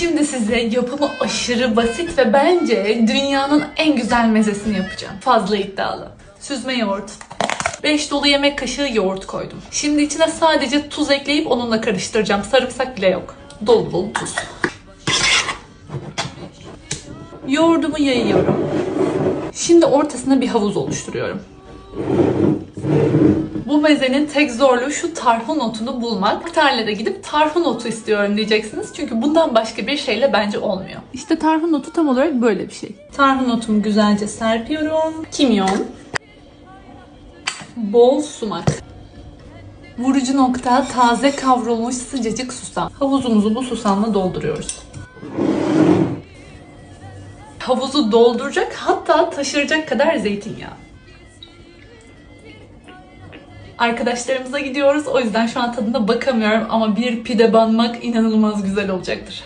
Şimdi size yapımı aşırı basit ve bence dünyanın en güzel mezesini yapacağım. Fazla iddialı. Süzme yoğurt. 5 dolu yemek kaşığı yoğurt koydum. Şimdi içine sadece tuz ekleyip onunla karıştıracağım. Sarımsak bile yok. Dolu dolu tuz. Yoğurdumu yayıyorum. Şimdi ortasına bir havuz oluşturuyorum. Bu mezenin tek zorluğu şu tarhun otunu bulmak. Tarlada gidip tarhun otu istiyorum diyeceksiniz. Çünkü bundan başka bir şeyle bence olmuyor. İşte tarhun otu tam olarak böyle bir şey. Tarhun otumu güzelce serpiyorum. Kimyon. Bol sumak. Vurucu nokta taze kavrulmuş sıcacık susam. Havuzumuzu bu susamla dolduruyoruz. Havuzu dolduracak hatta taşıracak kadar zeytinyağı. Arkadaşlarımıza gidiyoruz. O yüzden şu an tadına bakamıyorum ama bir pide banmak inanılmaz güzel olacaktır.